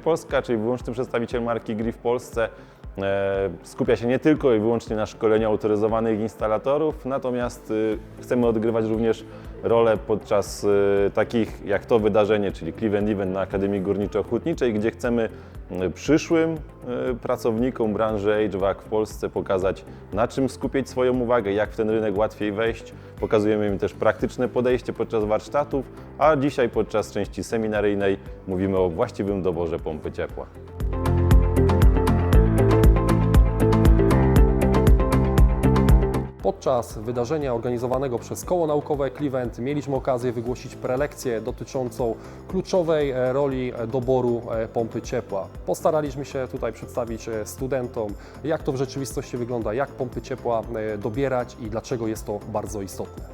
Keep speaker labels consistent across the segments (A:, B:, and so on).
A: Polska, czyli wyłączny przedstawiciel marki Gri w Polsce, skupia się nie tylko i wyłącznie na szkoleniu autoryzowanych instalatorów, natomiast e, chcemy odgrywać również rolę podczas e, takich jak to wydarzenie, czyli Cleveland Event na Akademii Górniczo-Hutniczej, gdzie chcemy e, przyszłym e, pracownikom branży HVAC w Polsce pokazać, na czym skupić swoją uwagę, jak w ten rynek łatwiej wejść. Pokazujemy im też praktyczne podejście podczas warsztatów, a dzisiaj podczas części seminaryjnej mówimy o właściwym doborze pompy ciepła.
B: Podczas wydarzenia organizowanego przez Koło Naukowe Cleveland mieliśmy okazję wygłosić prelekcję dotyczącą kluczowej e, roli e, doboru e, pompy ciepła. Postaraliśmy się tutaj przedstawić studentom, jak to w rzeczywistości wygląda, jak pompy ciepła dobierać i dlaczego jest to bardzo istotne.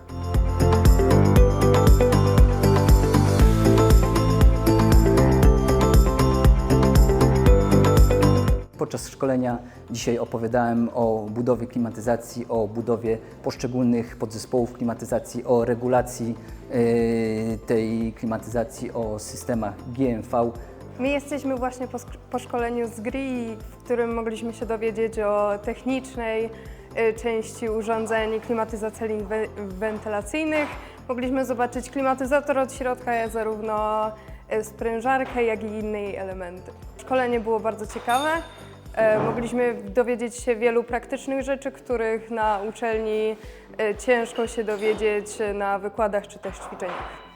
C: Podczas szkolenia dzisiaj opowiadałem o budowie klimatyzacji, o budowie poszczególnych podzespołów klimatyzacji, o regulacji e, tej klimatyzacji, o systemach GMV.
D: My jesteśmy właśnie po, po szkoleniu z GRI, w którym mogliśmy się dowiedzieć o technicznej y, części urządzeń klimatyzacyjnych we- wentylacyjnych. Mogliśmy zobaczyć klimatyzator od środka, zarówno y, sprężarkę, jak i inne elementy. Szkolenie było bardzo ciekawe. E, Mogliśmy dowiedzieć się wielu praktycznych rzeczy, których na uczelni e, ciężko się dowiedzieć na wykładach czy też ćwiczeniach.